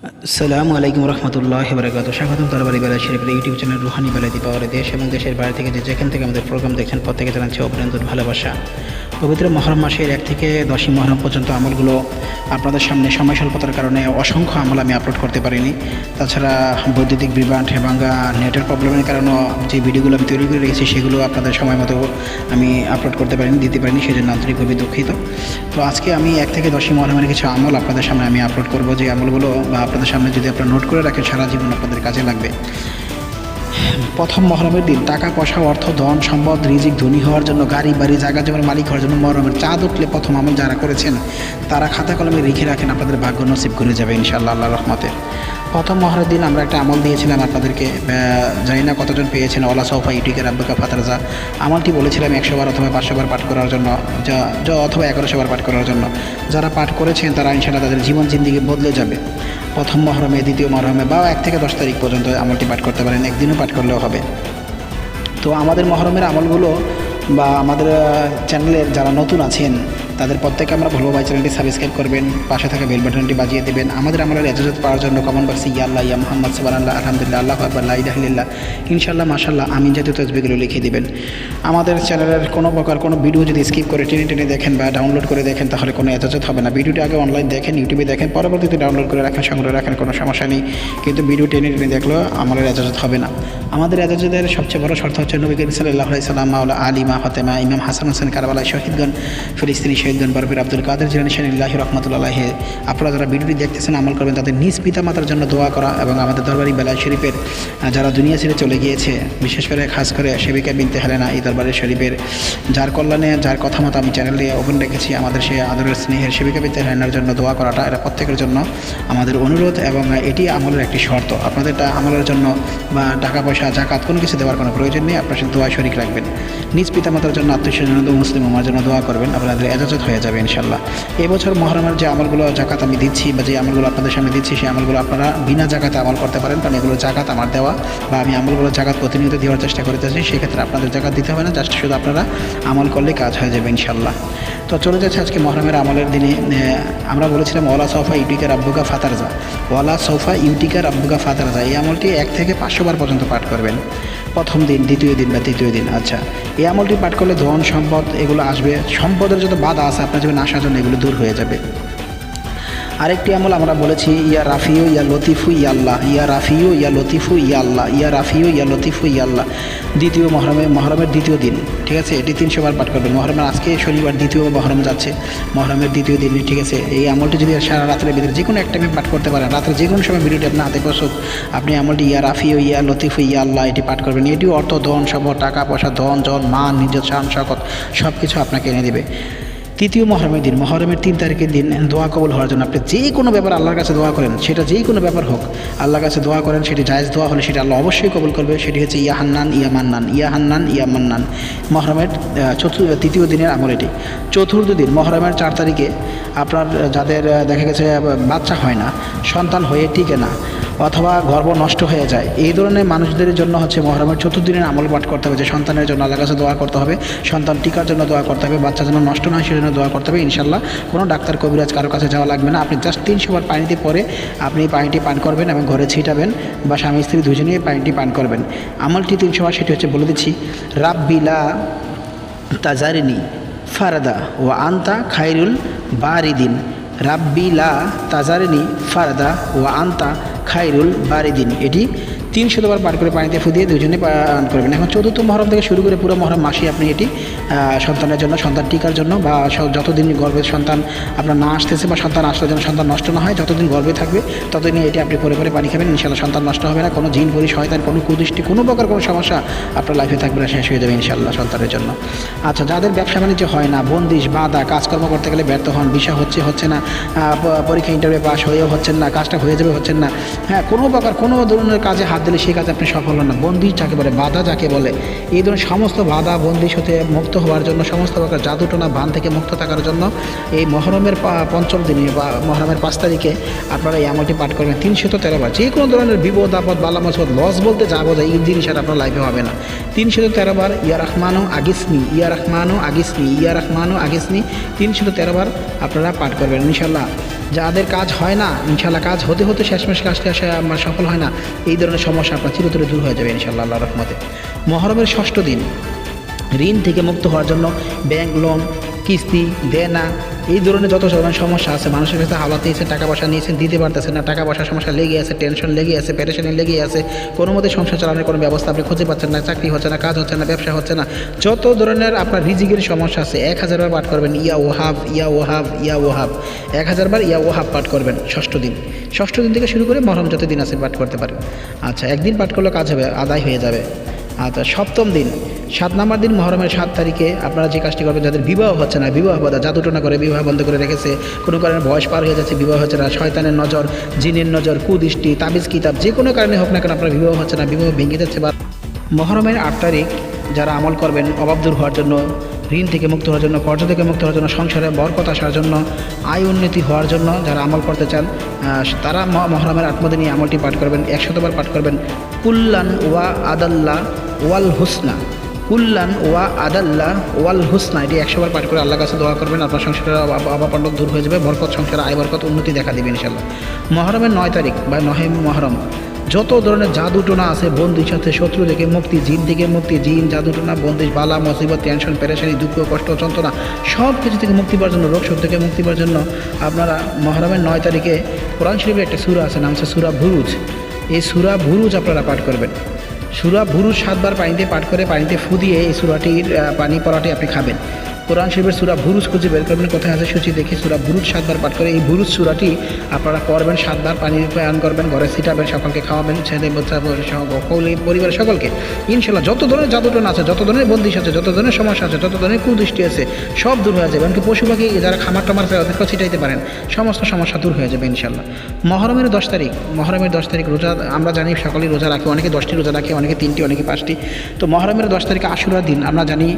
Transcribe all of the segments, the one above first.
আসসালামু আলাইকুম রহমতুল্লাহ বরাকাত স্বাগতম তরবারি বেলা শরীফের ইউটিউব চ্যানেল রুহানি বেলা পাওয়ার দেশ এবং দেশের বাইরে থেকে যে যেখান থেকে আমাদের প্রোগ্রাম দেখছেন, প্রত্যেকে জানাচ্ছে অভিনন্দন ভালোবাসা। পবিত্র মহরম মাসের এক থেকে দশই মহরম পর্যন্ত আমলগুলো আপনাদের সামনে সময় স্বল্পতার কারণে অসংখ্য আমল আমি আপলোড করতে পারিনি। তাছাড়া বৈদ্যুতিক বিভ্রাট এবং নেটের প্রবলেমের কারণেও যে ভিডিওগুলো আমি তৈরি করে রেখেছি সেগুলো আপনাদের সময় মতো আমি আপলোড করতে পারিনি, দিতে পারিনি সেই জন্য আন্তরিকভাবে দুঃখিত। তো আজকে আমি এক থেকে দশই মহরমের কিছু আমল আপনাদের সামনে আমি আপলোড করব। যে আমলগুলো বা আপনাদের সামনে যদি আপনারা নোট করে রাখেন, সারা জীবন আপনাদের কাজে লাগবে। প্রথম মহরমের দিন টাকা, পয়সা, অর্থ, ধন, সম্পদ, রিজিক, ধনী হওয়ার জন্য গাড়ি, বাড়ি, জায়গা জমির মালিক হওয়ার জন্য মহরমের চাঁদ উঠলে প্রথম আমল যারা করেছেন, তারা খাতা কলমে রেখে রাখেন, আপনাদের ভাগ্য নসিব করে যাবে ইনশাআল্লাহ আল্লাহ রহমতে। প্রথম মহরের দিন আমরা একটা আমল দিয়েছিলাম আপনাদেরকে। জানি না কতজন পেয়েছেন ওলা সৌফা ইউটিকের আব্বাকা ফাতারজা। আমলটি বলেছিলাম একশো বার অথবা পাঁচশো বার পাঠ করার জন্য, যা অথবা এগারোশো বার পাঠ করার জন্য। যারা পাঠ করেছেন, তারা ইনশাআল্লাহ তাদের জীবন, জিন্দিগি বদলে যাবে। প্রথম মহরমে, দ্বিতীয় মহরমে বা এক থেকে দশ তারিখ পর্যন্ত আমলটি পাঠ করতে পারেন, একদিনও পাঠ করলেও হবে। তো আমাদের মহরমের আমলগুলো বা আমাদের চ্যানেলের যারা নতুন আছেন তাদের প্রত্যেকে আমরা বলব ভাই চ্যানেলটি সাবস্ক্রাইব করবেন, পাশে থাকা বেল বাটনটি বাজিয়ে দেবেন। আমাদের আমলের এজাজত পাওয়ার জন্য কমন বক্সে ইয়া আল্লাহ ইয়া মোহাম্মদ সুবান আল্লাহ আলহামদুলিল্লাহ, আল্লাহ আকবর লাইদাহিল্লাহ ইনশাল্লাহ মাশাল্লাহ আমি জাতীয় তসবিগুলো লিখে দিবেন। আমাদের চ্যানেলের কোনো প্রকার কোনো ভিডিও যদি স্কিপ করে টেনে টেনে দেখেন বা ডাউনলোড করে দেখেন, তাহলে কোনো এজাজত হবে না। ভিডিওটি আগে অনলাইন দেখেন ইউটিউবে দেখেন, পরবর্তীতে ডাউনলোড করে রাখেন, সংগ্রহ রাখেন, কোনো সমস্যা নেই। কিন্তু ভিডিও টেনে টেনে দেখলেও আমাদের এজাজত হবে না। আমাদের এজাজতের সবচেয়ে বড় শর্ত হচ্ছে নবী করিম সাল্লাহ সাল্লাম মাওলা আলিমা ফাতেমা, ইমাম হাসান হোসেন কারবালা শহীদগণ, ফিলিস্তিনি শহীদগণ বরফির আব্দুল কাদের জিলানি শাহ রহমতুল্লাহ আপনারা যারা ভিডিওটি দেখতেছেন, আমল করবেন, তাদের নিজ পিতা মাতার জন্য দোয়া করা এবং আমাদের দরবারি বেলা শরীফের যারা দুনিয়া ছেড়ে চলে গিয়েছে, বিশেষ করে খাস করে সেবিকা বিনতে হেলেনা এই দরবারের শরীফের, যার কল্যাণে, যার কথা মতো আমি চ্যানেলে ওপেন রেখেছি, আমাদের সেই আদরের স্নেহের সেবিকা বিনতে হেলেনার জন্য দোয়া করাটা এটা প্রত্যেকের জন্য আমাদের অনুরোধ এবং এটি আমলের একটি শর্ত। আপনাদের আমলের জন্য বা টাকা পয়সা, জাকাত কোনো কিছু দেওয়ার কোনো প্রয়োজন নেই, আপনার দোয়া শরিক রাখবেন। নিজ পিতামাতার জন্য আত্মীয় জন্য, মুসলিম আমার জন্য দোয়া করবেন, আপনাদের এজাজত হয়ে যাবে ইনশাল্লাহ। এবছর মহরমের যে আমলগুলো, জাকাত আমি দিচ্ছি বা যে আমলগুলো আপনাদের সামনে দিচ্ছি, সেই আমলগুলো আপনারা বিনা জাকাতে আমল করতে পারেন। কারণ এগুলো জাকাত আমার দেওয়া বা আমি আমলগুলো জাকাত প্রতিনিয়ত দেওয়ার চেষ্টা করতেছি, সেক্ষেত্রে আপনাদের জাকাত দিতে হবে না, জাস্ট শুধু আপনারা আমল করলে কাজ হয়ে যাবে ইনশাল্লাহ। তো চলে যাচ্ছে আজকে মহরমের আমলের দিনে আমরা বলেছিলাম ওলা সৌফা ইউটিকার আব্বুকা ফাতারজা। ওয়ালা সৌফা ইউটিকার আব্বুকা ফাতারজা। এই আমলটি এক থেকে পাঁচশো বার পর্যন্ত পাঠ করবেন। প্রথম দিন, দ্বিতীয় দিন বা তৃতীয় দিন। আচ্ছা এই আমলটি পাঠ করলে ধন, সম্পদ, এগুলো আসবে। সম্পদের যত বাধা আছে আপনার জীবনে আসার জন্য এগুলো দূর হয়ে যাবে। আরেকটি আমল আমরা বলেছি, ইয়া রাফিউ, ইয়া লতিফু, ইয়া আল্লাহ, ইয়া রাফিউ, ইয়া লতিফু ইয়াল্লাহ ইয়া রাফিউ, ইয়া লতিফু ইয়াল্লাহ দ্বিতীয় মহরমে, মহরমের দ্বিতীয় দিন, ঠিক আছে? এটি তিনশো বার পাঠ করবেন। মহরমের আজকে শনিবার, দ্বিতীয় মহরম যাচ্ছে। মহরমের দ্বিতীয় দিন, ঠিক আছে? এই আমলটি যদি সারা রাত্রের ভিতরে যে কোনো একটা টাইমে পাঠ করতে পারেন, রাত্রে যে কোনো সময় ভিডিওটি আপনার হাতে প্রস্তুত, আপনি আমলটি ইয়া রাফিউ, ইয়া লতিফু, ইয়া আল্লাহ এটি পাঠ করবেন। এটিও অর্থ, ধন, সম্পদ, টাকা, পয়সা, ধন, জন, মান নিজের শান শকত সব কিছু আপনাকে এনে দেবে। তৃতীয় মহরমের দিন, মহরমের তিন তারিখের দিন দোয়া কবল হওয়ার জন্য আপনি যে কোনো ব্যাপার আল্লাহর কাছে দোয়া করেন, সেটা যেই কোনো ব্যাপার হোক, আল্লাহর কাছে দোয়া করেন, সেটি জায়েজ দোয়া হলে সেটা আল্লাহ অবশ্যই কবল করবে, সেটি হচ্ছে ইয়া হান্নান, ইয়া মান্নান, ইয়া হান্নান, ইয়া মান্নান। মহরমের চতুর্থ, তৃতীয় দিনের আমল এটি। চতুর্থ দিন, মহরমের চার তারিখে আপনার যাদের দেখা গেছে বাচ্চা হয় না, সন্তান হয়ে টিকে না অথবা গর্ব নষ্ট হয়ে যায়। এই ধরনের মানুষদের জন্য হচ্ছে মহরমের চতুর্দিনের আমল পাঠ করতে হবে যে সন্তানের জন্য আল্লাহ কাছে দোয়া করতে হবে, সন্তান টিকার জন্য দোয়া করতে হবে বাচ্চা যেন নষ্ট না সেজন্য দোয়া করতে হবে ইনশাল্লাহ কোনো ডাক্তার, কবিরাজ কারও কাছে যাওয়া লাগবে না। আপনি জাস্ট তিনশো বার পানিতে পরে আপনি পানিটি পান করবেন এবং ঘরে ছিটাবেন বা স্বামী, স্ত্রী দুজনেই পানিটি পান করবেন। আমলটি তিনশো বার, সেটি হচ্ছে বলে দিচ্ছি রাব্বিলা তাজারিনি ফারাদা ও আন্তা খাইরুল বারিদিন। রাব্বি লা তাজারিনি ফারাদা ও আন্তা খাইরুল বারিদিন। এটি তিন শতবার পার করে পানিতে ফুদিয়ে দুজনে পান করবেন এখন চতুর্থ মহরম থেকে শুরু করে পুরো মহরম মাসে আপনি এটি সন্তানের জন্য, সন্তান টিকার জন্য বা যতদিন গর্ভের সন্তান আপনার না আসতেছে বা সন্তান আসলে যেন সন্তান নষ্ট না হয়, যতদিন গর্ভে থাকবে ততদিন এটি আপনি পরে পরে পানি খাবেন। ইনশাল্লাহ সন্তান নষ্ট হবে না। কোনো জিন, পরি, শয়তান, কোনো কুদৃষ্টি, কোনো প্রকার কোনো সমস্যা আপনার লাইফে থাকবে না, শেষ হয়ে যাবে ইনশাল্লাহ সন্তানের জন্য। আচ্ছা যাদের ব্যবসা বাণিজ্য হয় না, বন্দিশ বাধা কাজকর্ম করতে গেলে ব্যর্থ হন, বিষয় হচ্ছে হচ্ছে না পরীক্ষা ইন্টারভিউ পাস হয়েও হচ্ছেন না, কাজটা হয়ে যাবে হচ্ছেন না। হ্যাঁ কোনো প্রকার কোনো ধরনের কাজে হাত দিলে সেই কাজে আপনি সফল হন না। বন্দিশ যাকে বলে, বাধা যাকে বলে, এই ধরনের সমস্ত বাধা বন্দিশ হতে মুক্ত হওয়ার জন্য, সমস্ত প্রকার জাদুটোনা বান থেকে মুক্ত থাকার জন্য এই মহরমের পঞ্চম দিনে বা মহরমের পাঁচ তারিখে আপনারা এই আমলটি পাঠ করবেন। তিনশত তেরো বার। যে কোনো ধরনের বিপদ, আপদ, বালা মসবদ লস বলতে যা বোঝায়, এই জিনিস আর আপনার লাইফে হবে না। তিনশত তেরো বার, ইয়া রহমানো আগিসনি, ইয়া রহমানো আগিসনি, ইয়া রহমানো আগিসনি, তিনশত তেরো বার আপনারা পাঠ করবেন। ইনশাল্লাহ যাদের কাজ হয় না ইনশাল্লাহ কাজ হতে হতে শেষমেশ কাজটা আমার সফল হয় না, এই ধরনের সমস্যা আপনার চিরতরে দূর হয়ে যাবে ইনশাল্লাহ আল্লাহ রহমতে। মহরমের ষষ্ঠ দিন, ঋণ থেকে মুক্ত হওয়ার জন্য ব্যাংক লোন, কিস্তি দেনা এই ধরনের যত ধরনের সমস্যা আছে, মানুষের কাছে হাওলাতে এসে টাকা পয়সা নিয়েছেন দিতে পারতেছে না, টাকা পয়সার সমস্যা লেগে আছে টেনশন লেগে আছে প্যারেশানি লেগে আছে, কোনো মতে সংসার চালানোর কোনো ব্যবস্থা আপনি খুঁজে পাচ্ছেন না, চাকরি হচ্ছে না, কাজ হচ্ছে না, ব্যবসা হচ্ছে না। যত ধরনের আপনার রিজিকের সমস্যা আছে, এক হাজারবার পাঠ করবেন, ইয়া ওহাব ইয়া ওহাব ইয়া ওহাব। এক হাজারবার ইয়া ওহাব পাঠ করবেন, ষষ্ঠ দিন। ষষ্ঠ দিন থেকে শুরু করে মহরম যত দিন আছে পাঠ করতে পারেন। আচ্ছা একদিন পাঠ করলে কাজ হবে, আদায় হয়ে যাবে। আচ্ছা সপ্তম দিন। সাত নম্বর দিন মহরমের সাত তারিখে আপনারা যে কাজটি করবেন, যাদের বিবাহ হচ্ছে না, বিবাহ বাধা, জাদুটনা করে বিবাহ বন্ধ করে রেখেছে, কোনো কারণে বয়স পার হয়ে যাচ্ছে, বিবাহ হচ্ছে না, শয়তানের নজর, জিনের নজর, কুদৃষ্টি, তাবিজ, কিতাব, যে কোনো কারণে হোক না কেন আপনার বিবাহ হচ্ছে না, বিবাহ ভেঙে যাচ্ছে বা মহরমের আট তারিখ যারা আমল করবেন, অভাব দূর হওয়ার জন্য, ঋণ থেকে মুক্ত হওয়ার জন্য, কর্জ থেকে মুক্ত হওয়ার জন্য, সংসারে বরকত আসার জন্য, আয় উন্নতি হওয়ার জন্য যারা আমল করতে চান তারা মহরমের আত্মদিনী আমলটি পাঠ করবেন, একশতবার পাঠ করবেন, কুল্লান ওয়া আদাল্লা ওয়াল হুসনা। কুল্লান ওয়া আদাল্লা ওয়াল হুসনা। এটি একশোবার পাঠ করে আল্লাহ কাছে দোয়া করবেন, আপনার সংসারের অবাপণ্ডক দূর হয়ে যাবে, বরকত সংসারে, আয় বরকত উন্নতি দেখা দেবে ইনশাল্লাহ মহরমের নয় তারিখ বা নহে মহরম, যত ধরনের জাদুটোনা আছে, বন্দির সাথে শত্রু থেকে মুক্তি, জিন থেকে মুক্তি, জিন, জাদুটোনা, বন্দিশ, বালা, মুসিবত, টেনশন, পেরেশানি, দুঃখ, কষ্ট, যন্ত্রণা, সব কিছু থেকে মুক্তি পাওয়ার জন্য রোগ শোক থেকে মুক্তি পাওয়ার জন্য আপনারা মহরমের নয় তারিখে কোরআন শরীফের একটা সুরা আছে, নাম হচ্ছে সুরা ভুরুজ এই সুরা ভুরুজ আপনারা পাঠ করবেন। সুরা ভুরু সাতবার পানিতে পাঠ করে পানিতে ফু দিয়ে এই সুরাটির পানি পরাটি আপনি খাবেন। কোরআন শরীফের সুরা ভুরুজ খুঁজে বের করবেন। কোথায় আছে সূচি দেখে সুরা ভুরুজ সাতবার পাঠ করে। এই ভুরুজ সুরাটি আপনারা করবেন সাতবার পানি পান করবেন, ঘরে ছিটাবেন, সকলকে খাওয়াবেন, ছেলে বাচ্চা সকলে, পরিবারের সকলকে। ইনশাল্লাহ যত ধরনের জাদুটন আছে, যত ধরনের বন্দিশ আছে, যত ধরনের সমস্যা আছে, যত ধরনের কুদৃষ্টি আছে, সব দূর হয়ে যাবে। এমনকি পশু পাখি যারা খামার টামার আছে ওদেরকেও ছিটাইতে পারেন। সমস্ত সমস্যা দূর হয়ে যাবে ইনশাল্লাহ মহরমের দশ তারিখ, মহরমের দশ তারিখ রোজা, আমরা জানি সকলেই রোজা রাখে, অনেকে দশটি রোজা রাখে, অনেকে তিনটি, অনেকে পাঁচটি। তো মহরমের দশ তারিখে আশুরার দিন, আমরা জানি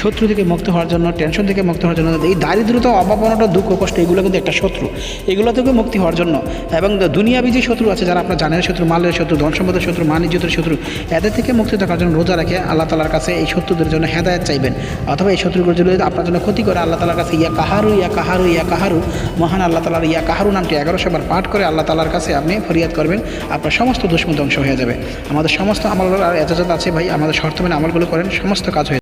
শত্রু থেকে মুক্ত হওয়ার জন্য টেনশন থেকে মুক্ত হওয়ার জন্য এই দারিদ্রতা অভাবনটা দুঃখ, কষ্ট, এগুলো কিন্তু একটা শত্রু। এগুলো থেকে মুক্তি হওয়ার জন্য এবং দুনিয়াবি যে শত্রু আছে, যারা আপনার জানের শত্রু, মালের শত্রু, ধন সম্পদের শত্রু মানিজ্যতের শত্রু, এদের থেকে মুক্তি থাকার জন্য রোজা রাখে আল্লাহ তালার কাছে এই শত্রুদের জন্য হেদায়ত চাইবেন। অথবা এই শত্রুগুলো যদি আপনার জন্য ক্ষতি করে, আল্লাহ তালার কাছে ইয়া কাহারু ইয়া কাহারু ইয়া কাহারু মহান আল্লাহ তালার ইয়া কাহারু নামটি এগারোশো বার পাঠ করে আল্লাহ তালার কাছে আপনি ফরিয়াদ করবেন, আপনার সমস্ত দুশ্মন ধ্বংস হয়ে যাবে। আমাদের সমস্ত আমল আর এজাজত আছে ভাই, আমাদের শর্ত মেনে আমলগুলো করেন, সমস্ত কাজ হয়ে